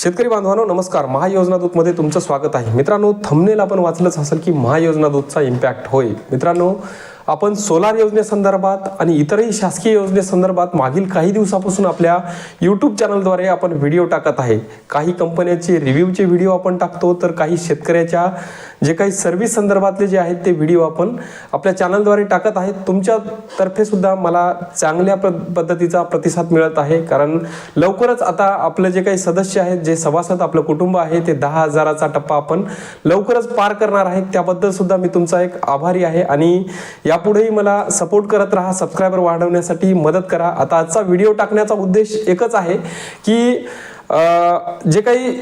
शेतकरी बांधवांनो नमस्कार. महायोजना दूतमध्ये तुमचं स्वागत आहे. मित्रांनो थंबनेल आपण वाचलंच असेल की महायोजना दूतचा इम्पॅक्ट होय. मित्रांनो आपण सोलार योजनेसंदर्भात आणि इतरही शासकीय योजनेसंदर्भात मागील काही दिवसापासून आपल्या यूट्यूब चॅनलद्वारे आपण व्हिडिओ टाकत आहे. काही कंपन्याचे रिव्ह्यूचे व्हिडिओ आपण टाकतो तर काही शेतकऱ्याच्या जे काही सर्व्हिस संदर्भातले जे आहेत ते व्हिडिओ आपण आपल्या चॅनलद्वारे टाकत आहेत. तुमच्यातर्फे सुद्धा मला चांगल्या प पद्धतीचा प्रतिसाद मिळत आहे. कारण लवकरच आता आपलं जे काही सदस्य आहेत जे सभासद आपलं कुटुंब आहे ते दहा हजाराचा टप्पा आपण लवकरच पार करणार आहेत. त्याबद्दल सुद्धा मी तुमचा एक आभारी आहे. आणि यापुढेही मला सपोर्ट करत राहा सबस्क्रायबर वाढवण्यासाठी मदत करा. आता आजचा व्हिडिओ टाकण्याचा उद्देश एकच आहे की जे काही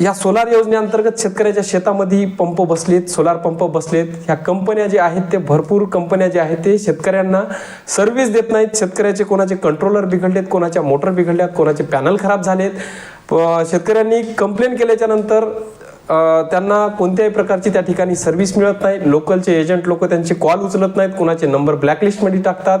या सोलार योजनेअंतर्गत शेतकऱ्याच्या शेतामध्ये पंप बसलेत सोलार पंप बसलेत. ह्या कंपन्या ज्या आहेत ते भरपूर कंपन्या ज्या आहेत ते शेतकऱ्यांना सर्व्हिस देत नाहीत. शेतकऱ्याचे कोणाचे कंट्रोलर बिघडलेत कोणाच्या मोटर बिघडल्यात कोणाचे पॅनल खराब झालेत. प- शेतकऱ्यांनी कंप्लेन केल्याच्यानंतर त्यांना कोणत्याही प्रकारची त्या ठिकाणी सर्व्हिस मिळत नाही. लोकलचे एजंट लोक त्यांचे कॉल उचलत नाहीत. कोणाचे नंबर ब्लॅकलिस्टमध्ये टाकतात.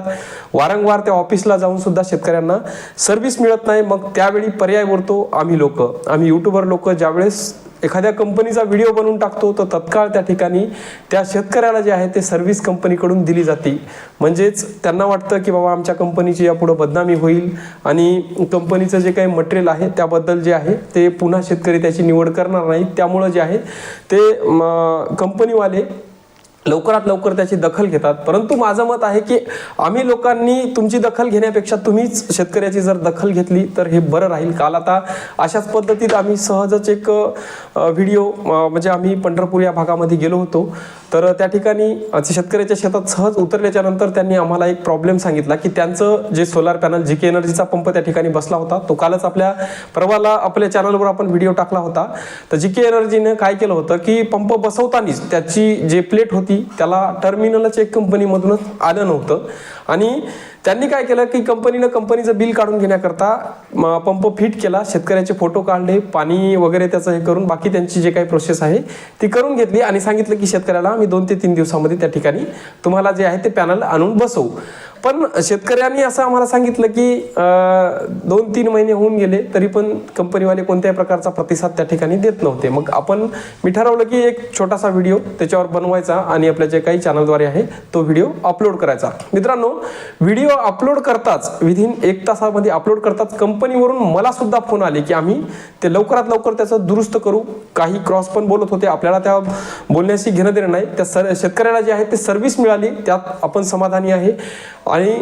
वारंवार त्या ऑफिसला जाऊन सुद्धा शेतकऱ्यांना सर्व्हिस मिळत नाही. मग त्यावेळी पर्याय उरतो आम्ही लोक. आम्ही युट्यूबर लोक ज्यावेळेस एखाद्या कंपनीचा व्हिडिओ बनवून टाकतो तर तत्काळ त्या ठिकाणी त्या शेतकऱ्याला जे आहे ते सर्व्हिस कंपनीकडून दिली जाते. म्हणजेच त्यांना वाटतं की बाबा आमच्या कंपनीची यापुढं बदनामी होईल आणि कंपनीचं जे काही मटेरियल आहे त्याबद्दल जे आहे ते पुन्हा शेतकरी त्याची निवड करणार नाहीत. त्यामुळं जे आहे ते कंपनीवाले लवकरात लवकर त्याची दखल घेतात. परंतु माझं मत आहे की आम्ही लोकांनी तुमची दखल घेण्यापेक्षा तुम्हीच शेतकऱ्याची जर दखल घेतली तर हे बरं राहील. काल आता अशाच पद्धतीत आम्ही सहजच एक व्हिडिओ म्हणजे आम्ही पंढरपूर या भागामध्ये गेलो होतो. तर त्या ठिकाणी शेतकऱ्याच्या शेतात सहज उतरल्याच्या नंतर त्यांनी आम्हाला एक प्रॉब्लेम सांगितला की त्यांचं जे सोलार पॅनल जी के एनर्जीचा पंप त्या ठिकाणी बसला होता. तो कालच आपल्या परवाला आपल्या चॅनलवर आपण व्हिडिओ टाकला होता. तर जी के एनर्जीने काय केलं होतं की पंप बसवतानाच त्याची जे प्लेट होती त्याला टर्मिनलच एक कंपनीमधूनच आलं नव्हतं. आणि त्यांनी काय केलं की कंपनीनं कंपनीचं बिल काढून घेण्याकरता पंप फिट केला. शेतकऱ्याचे फोटो काढले पाणी वगैरे त्याचं हे करून बाकी त्यांची जे काही प्रोसेस आहे ती करून घेतली. आणि सांगितलं की शेतकऱ्याला आम्ही दोन ते तीन दिवसामध्ये त्या ठिकाणी तुम्हाला जे आहे ते पॅनल आणून बसवू. पण शेतकऱ्यांनी असं आम्हाला सांगितलं की दोन तीन महिने होऊन गेले तरी पण कंपनीवाले कोणत्याही प्रकारचा प्रतिसाद त्या ठिकाणी देत नव्हते. मग आपण मी ठरवलं की एक छोटासा व्हिडिओ त्याच्यावर बनवायचा आणि आपल्या जे काही चॅनलद्वारे आहे तो व्हिडिओ अपलोड करायचा. मित्रांनो व्हिडिओ अपलोड करताच विदिन एक तासामध्ये अपलोड करताच कंपनीवरून मला सुद्धा फोन आले की आम्ही ते लवकरात लवकर त्याचं दुरुस्त करू. काही क्रॉस पण बोलत होते. आपल्याला त्या बोलण्याशी घेणं देणं नाही. त्या सर शेतकऱ्याला जे आहे ते सर्व्हिस मिळाली. त्यात आपण समाधानी आहे. आणि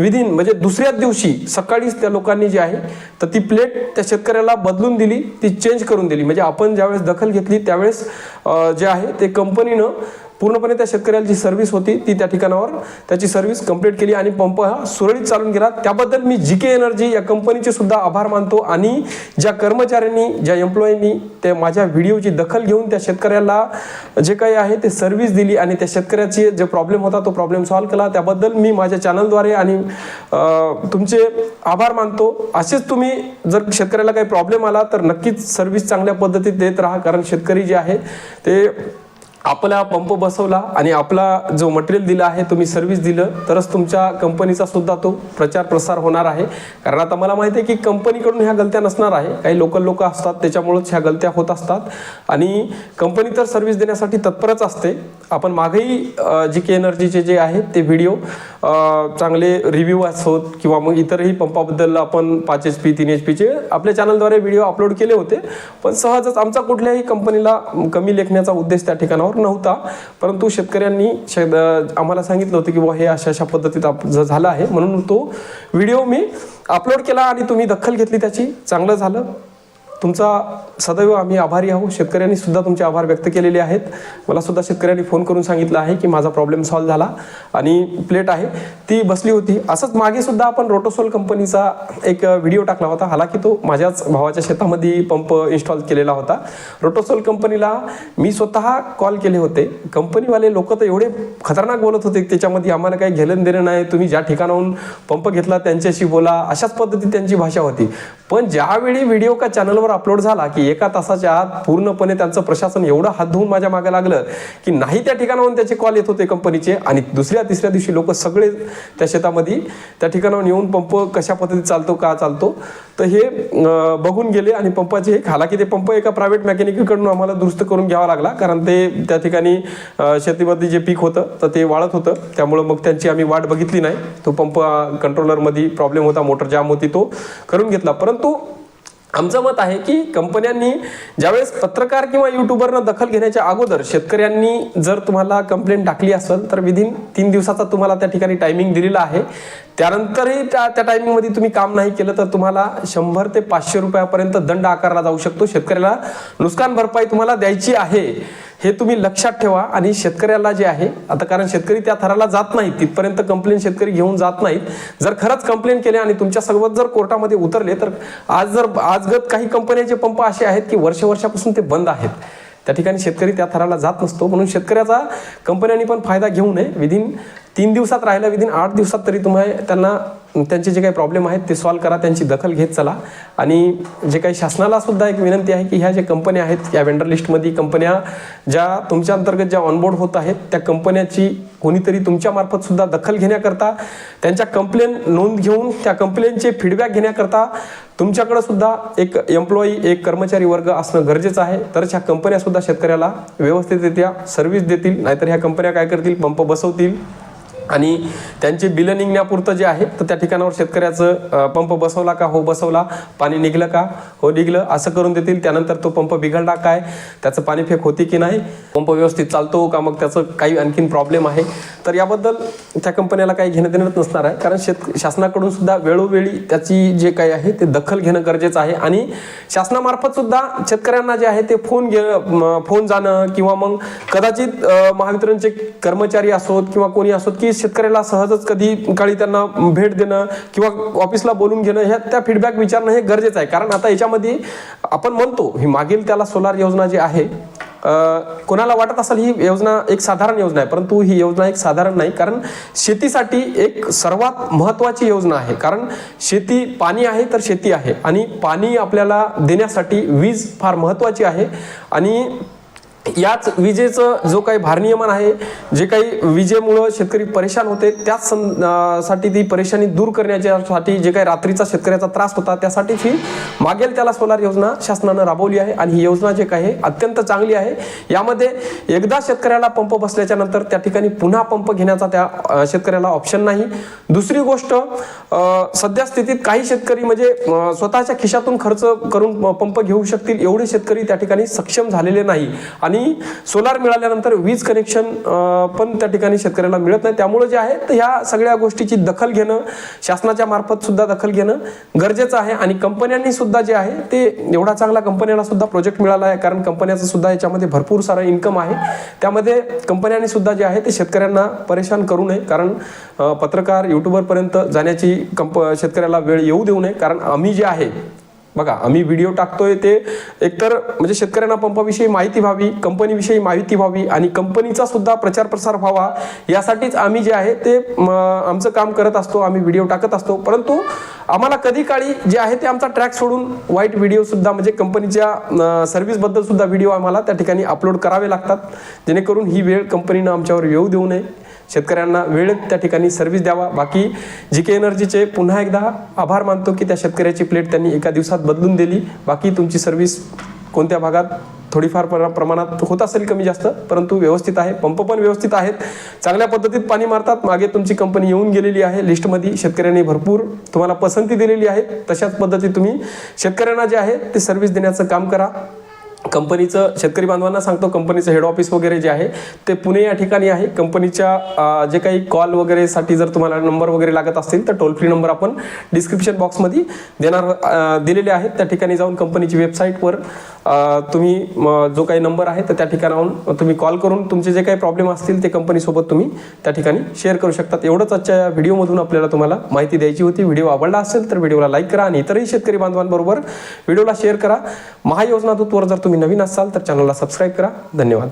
विदिन म्हणजे दुसऱ्याच दिवशी सकाळीच त्या लोकांनी जी आहे तर ती प्लेट त्या शेतकऱ्याला बदलून दिली ती चेंज करून दिली. म्हणजे आपण ज्यावेळेस दखल घेतली त्यावेळेस जे आहे ते कंपनीनं पूर्णपणे त्या शेतकऱ्याला जी सर्व्हिस होती ती त्या ठिकाणावर त्याची सर्व्हिस कंप्लीट केली आणि पंप हा सुरळीत चालून गेला. त्याबद्दल मी जी के एनर्जी या कंपनीचे सुद्धा आभार मानतो आणि ज्या कर्मचाऱ्यांनी ज्या एम्प्लॉईनी ते माझ्या व्हिडिओची दखल घेऊन त्या शेतकऱ्याला जे काही आहे ते सर्व्हिस दिली आणि त्या शेतकऱ्याची जे प्रॉब्लेम होता तो प्रॉब्लेम सॉल्व्ह केला. त्याबद्दल मी माझ्या चॅनलद्वारे आणि तुमचे आभार मानतो. असेच तुम्ही जर शेतकऱ्याला काही प्रॉब्लेम आला तर नक्कीच सर्व्हिस चांगल्या पद्धतीत देत राहा कारण शेतकरी जे आहे ते आपला पंप बसवला आणि आपला जो मटेरियल दिला आहे तुम्ही सर्व्हिस दिलं तरच तुमच्या कंपनीचा सुद्धा तो प्रचार प्रसार होणार आहे. कारण आता मला माहिती आहे की कंपनीकडून ह्या गलत्या नसणार आहे. काही लोकल लोक असतात त्याच्यामुळेच ह्या गलत्या होत असतात. आणि कंपनी तर सर्व्हिस देण्यासाठी तत्परच असते. आपण मागेही जी के एनर्जीचे जे आहेत ते व्हिडिओ चांगले रिव्ह्यू असोत किंवा मग इतरही पंपाबद्दल आपण पाच एच पी तीन एच पीचे आपल्या चॅनलद्वारे व्हिडिओ अपलोड केले होते. पण सहजच आमचा कुठल्याही कंपनीला कमी लेखण्याचा उद्देश त्या ठिकाणावर नव्हता. परंतु शेतकऱ्यांनी शे आम्हाला सांगितलं होतं की बुवा हे अशा अशा पद्धतीत आप झालं आहे. म्हणून तो व्हिडिओ मी अपलोड केला आणि तुम्ही दखल घेतली त्याची. चांगलं झालं. तुमचा सदैव आम्ही आभारी आहोत. शेतकऱ्यांनी सुद्धा तुमचे आभार व्यक्त केलेले आहेत. मला सुद्धा शेतकऱ्यांनी फोन करून सांगितलं आहे की माझा प्रॉब्लेम सॉल्व्ह झाला आणि प्लेट आहे. ती बसली होती. असंच मागे सुद्धा आपण रोटोसोल कंपनीचा एक व्हिडिओ टाकला होता. हालाकी तो माझ्याच भावाच्या शेतामध्ये पंप इन्स्टॉल केलेला होता. रोटोसोल कंपनीला मी स्वतः कॉल केले होते. कंपनीवाले लोक तर एवढे खतरनाक बोलत होते की त्याच्यामध्ये आम्हाला काही घेणं देणं नाही. तुम्ही ज्या ठिकाणाहून पंप घेतला त्यांच्याशी बोला. अशाच पद्धतीत त्यांची भाषा होती. पण ज्यावेळी व्हिडिओ का चॅनलवर पोर्टलवर अपलोड झाला की एका तासाच्या आत पूर्णपणे त्यांचं प्रशासन एवढं हात धुवून माझ्या मागे लागलं की नाही त्या ठिकाणाहून त्याचे कॉल येत होते कंपनीचे. आणि दुसऱ्या तिसऱ्या दिवशी लोक सगळे त्या शेतामध्ये त्या ठिकाणाहून येऊन पंप कशा पद्धतीत चालतो का चालतो? तर हे बघून गेले आणि पंपाचे हे हालाकी ते पंप एका प्रायव्हेट मेकॅनिककडून आम्हाला दुरुस्त करून घ्यावा लागला. कारण ते त्या ठिकाणी शेतीमध्ये जे पीक होतं तर ते वाढत होतं. त्यामुळं मग त्यांची आम्ही वाट बघितली नाही. तो पंप कंट्रोलरमध्ये प्रॉब्लेम होता मोटर जाम होती तो करून घेतला. परंतु आमचं मत आहे की कंपन्यांनी ज्यावेळेस पत्रकार किंवा युट्यूबरनं दखल घेण्याच्या अगोदर शेतकऱ्यांनी जर तुम्हाला कंप्लेंट टाकली असेल तर विदिन तीन दिवसाचा तुम्हाला त्या ठिकाणी टायमिंग दिलेला आहे. त्यानंतरही त्या त्या टायमिंगमध्ये तुम्ही काम नाही केलं तर तुम्हाला शंभर ते पाचशे रुपयापर्यंत दंड आकारला जाऊ शकतो. शेतकऱ्याला नुकसान भरपाई तुम्हाला द्यायची आहे. हे तुम्ही लक्षात ठेवा. आणि शेतकऱ्याला जे आहे आता कारण शेतकरी त्या थराला जात नाहीत तिथपर्यंत कंप्लेंट शेतकरी घेऊन जात नाहीत. जर खरंच कंप्लेंट केले आणि तुमच्यासोबत जर कोर्टामध्ये उतरले तर आज जर आजगत काही कंपन्यांचे पंप असे आहेत की वर्ष वर्षापासून ते बंद आहेत. त्या ठिकाणी शेतकरी त्या थराला जात नसतो. म्हणून शेतकऱ्याचा कंपन्यांनी पण फायदा घेऊ नये. विदिन तीन दिवसात राहिलं विदिन आठ दिवसात तरी तुम्ही त्यांना त्यांचे जे काही प्रॉब्लेम आहेत ते सॉल्व्ह करा त्यांची दखल घेत चला. आणि जे काही शासनाला सुद्धा एक विनंती आहे की ह्या ज्या कंपन्या आहेत या वेंडर लिस्टमध्ये कंपन्या ज्या तुमच्या अंतर्गत ज्या ऑनबोर्ड होत आहेत त्या कंपन्याची कोणीतरी तुमच्या मार्फत सुद्धा दखल घेण्याकरता त्यांच्या कंप्लेन नोंद घेऊन त्या कंप्लेनचे फीडबॅक घेण्याकरता तुमच्याकडं सुद्धा एक एम्प्लॉई एक कर्मचारी वर्ग असणं गरजेचं आहे. तरच ह्या कंपन्या सुद्धा शेतकऱ्याला व्यवस्थितरित्या सर्व्हिस देतील. नाहीतर ह्या कंपन्या काय करतील? पंप बसवतील. आणि त्यांचे बिलं निघण्यापुरतं जे आहे तर त्या ठिकाणावर शेतकऱ्याचं पंप बसवला का? हो बसवला. पाणी निघलं का? हो निघलं. असं करून देतील. त्यानंतर तो पंप बिघडला काय? त्याचं पाणी फेक होते की नाही? पंप व्यवस्थित चालतो का? मग त्याचं काही आणखीन प्रॉब्लेम आहे. तर याबद्दल त्या कंपन्याला काही घेणं देणंच नसणार आहे. कारण शेत शासनाकडून सुद्धा वेळोवेळी त्याची जे काही आहे ते दखल घेणं गरजेचं आहे. आणि शासनामार्फत सुद्धा शेतकऱ्यांना जे आहे ते फोन घे फोन जाणं किंवा मग कदाचित महावितरणचे कर्मचारी असोत किंवा कोणी असोत की शेतकऱ्याला सहजच कधी काळी त्यांना भेट देणं किंवा ऑफिसला बोलून घेणं ह्या त्या फीडबॅक विचारणं हे गरजेचं आहे. कारण आता याच्यामध्ये आपण म्हणतो ही मागील त्याला सोलार योजना जी आहे कोणाला वाटत असेल ही योजना एक साधारण योजना आहे परंतु ही योजना एक साधारण नाही. कारण शेतीसाठी एक सर्वात महत्त्वाची योजना आहे. कारण शेती पाणी आहे तर शेती आहे. आणि पाणी आपल्याला देण्यासाठी वीज फार महत्त्वाची आहे. आणि याच विजेचं जो काही भारनियमन आहे जे काही विजेमुळं शेतकरी परेशान होते त्याच सं- साठी ती परेशानी दूर करण्याच्यासाठी जे काही रात्रीचा शेतकऱ्याचा त्रास होता त्यासाठीच ही मागेल त्याला सोलार योजना शासनानं राबवली आहे आणि ही योजना जे काही आहे, अत्यंत चांगली आहे. यामध्ये एकदा शेतकऱ्याला पंप बसल्याच्या नंतर त्या ठिकाणी पुन्हा पंप घेण्याचा त्या शेतकऱ्याला ऑप्शन नाही. दुसरी गोष्ट सध्या स्थितीत काही शेतकरी म्हणजे स्वतःच्या खिशातून खर्च करून पंप घेऊ शकतील एवढे शेतकरी त्या ठिकाणी सक्षम झालेले नाही. आणि आणि सोलार मिळाल्यानंतर वीज कनेक्शन पण त्या ठिकाणी शेतकऱ्याला मिळत नाही. त्यामुळे जे आहे तर ह्या सगळ्या गोष्टीची दखल घेणं शासनाच्या मार्फत सुद्धा दखल घेणं गरजेचं आहे. आणि कंपन्यांनी सुद्धा जे आहे ते एवढा चांगला कंपन्याला सुद्धा प्रोजेक्ट मिळाला आहे. कारण कंपन्याचं सुद्धा याच्यामध्ये भरपूर सारं इन्कम आहे. त्यामध्ये कंपन्यांनी सुद्धा जे आहे ते शेतकऱ्यांना परेशान करू नये. कारण पत्रकार युट्यूबरपर्यंत जाण्याची कंप शेतकऱ्याला वेळ येऊ देऊ नये. कारण आम्ही जे आहे बघा आम्ही व्हिडिओ टाकतोय ते एकतर म्हणजे शेतकऱ्यांना पंपाविषयी माहिती व्हावी कंपनीविषयी माहिती व्हावी आणि कंपनीचा सुद्धा प्रचार प्रसार व्हावा यासाठीच आम्ही जे आहे ते आमचं काम करत असतो आम्ही व्हिडिओ टाकत असतो. परंतु आम्हाला कधी काळी जे आहे ते आमचा ट्रॅक सोडून वाईट व्हिडिओ सुद्धा म्हणजे कंपनीच्या सर्व्हिसबद्दल सुद्धा व्हिडिओ आम्हाला त्या ठिकाणी अपलोड करावे लागतात. जेणेकरून ही वेळ कंपनीनं आमच्यावर येऊ देऊ नये. शेतकऱ्यांना वेळेत त्या ठिकाणी सर्व्हिस द्यावा. बाकी जी के एनर्जीचे पुन्हा एकदा आभार मानतो की त्या शेतकऱ्याची प्लेट त्यांनी एका दिवसात बदलून दिली. बाकी तुमची सर्व्हिस कोणत्या भागात थोडीफार प्रमाणात होत असेल कमी जास्त परंतु व्यवस्थित आहे. पंप पण व्यवस्थित आहेत. चांगल्या पद्धतीत पाणी मारतात. मागे तुमची कंपनी येऊन गेलेली आहे. लिस्टमध्ये शेतकऱ्यांनी भरपूर तुम्हाला पसंती दिलेली आहे. तशाच पद्धतीत तुम्ही शेतकऱ्यांना जे आहे ते सर्व्हिस देण्याचं काम करा. कंपनीचं शेतकरी बांधवांना सांगतो कंपनीचं हेड ऑफिस वगैरे जे आहे ते पुणे या ठिकाणी आहे. कंपनीच्या जे काही कॉल वगैरेसाठी जर तुम्हाला नंबर वगैरे लागत असतील तर टोल फ्री नंबर आपण डिस्क्रिप्शन बॉक्समध्ये देणार दिलेले आहेत. त्या ठिकाणी जाऊन कंपनीची वेबसाईटवर तुम्ही जो काही नंबर आहे तर त्या ठिकाणाहून तुम्ही कॉल करून तुमचे जे काही प्रॉब्लेम असतील ते कंपनीसोबत तुम्ही त्या ठिकाणी शेअर करू शकतात. एवढंच आजच्या या व्हिडिओमधून आपल्याला तुम्हाला माहिती द्यायची होती. व्हिडिओ आवडला असेल तर व्हिडिओला लाईक करा आणि इतरही शेतकरी बांधवांबरोबर व्हिडिओला शेअर करा. महायोजना दूतवर जर तुम्ही नवीन असाल तर चॅनलला सबस्क्राईब करा. धन्यवाद.